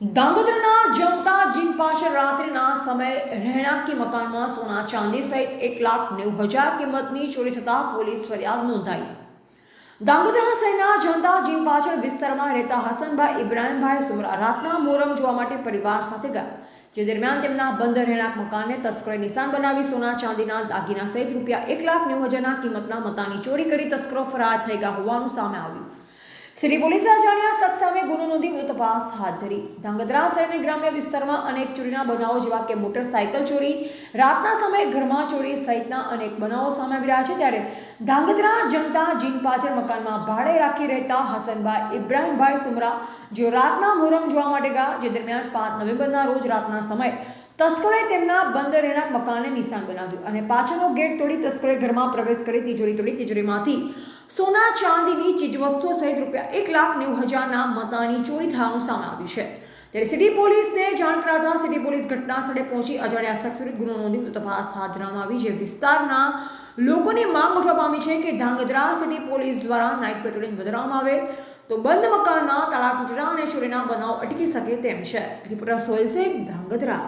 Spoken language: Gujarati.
ધાંગધ્રાના જનતા જીન પાછળ રાત્રિના સમયે રહેણાંકી મકાનમાં સોના ચાંદી સહિત એક લાખ નેવું હજાર કિંમતની ચોરી થતાં પોલીસ ફરિયાદ નોંધાઈ. ધાંગધ્રા શહેરના જનતા જીન પાછળ વિસ્તારમાં રહેતા હસનભાઈ ઇબ્રાહીમભાઈ સુમરા રાતના મોરમ જોવા માટે પરિવાર સાથે ગયા, જે દરમિયાન તેમના બંધ રહેણાંક મકાનને તસ્કરોએ નિશાન બનાવી સોના ચાંદીના દાગીના સહિત રૂપિયા એક લાખ નેવું હજારના કિંમતના મતાની ચોરી કરી તસ્કરો ફરાર થઈ ગયા હોવાનું સામે આવ્યું. સિટી પોલીસે અજાણ્યા શખ્સ સામે ગુનો નોંધી તપાસ હાથ ધરી. ધાંગધ્રા શહેરની ગ્રામ્ય વિસ્તારમાં અનેક ચોરીના બનાવો જેવા કે મોટરસાયકલ ચોરી, રાતના સમયે ઘરમાં ચોરી સહિતના અનેક બનાવો સામે આવી રહ્યા છે. ત્યારે ધાંગધ્રા જનતા જીન પાછળ મકાનમાં ભાડે રાખી રહેતા હસનભાઈ, ઇબ્રાહીમભાઈ સુમરા, જેઓ રાતના મોહરમ જોવા માટે ગયા, જે દરમિયાન પાંચ નવેમ્બરના રોજ રાતના સમયે તસ્કરોએ તેમના બંધ રહેણાંક મકાનને નિશાન બનાવ્યું અને પાછળનો ગેટ તોડી તસ્કરોએ ઘરમાં પ્રવેશ કરી તિજોરી તોડી. તિજોરીમાંથી સોના ચાંદીની ચીજવસ્તુઓ સહિત રૂપિયા એક લાખ નેવું હજારના મતાની ચોરી થવાનું સામે આવ્યું છે. ત્યારે સિટી પોલીસને જાણ કરાતા સિટી પોલીસ ઘટના સ્થળે પહોંચી અજાણ્યા શખ્સ વિરુદ્ધ ગુનો નોંધી તપાસ હાથ ધરવામાં આવી, જે વિસ્તારના લોકોની માંગ ઉઠવા પામી છે કે ધાંગધ્રા સિટી પોલીસ દ્વારા નાઇટ પેટ્રોલિંગ વધારવામાં આવે તો બંધ મકાનના તાળા તૂટડા અને ચોરીના બનાવ અટકી શકે તેમ છે. રિપોર્ટર સોહેલ સિંહ, ધાંગધ્રા.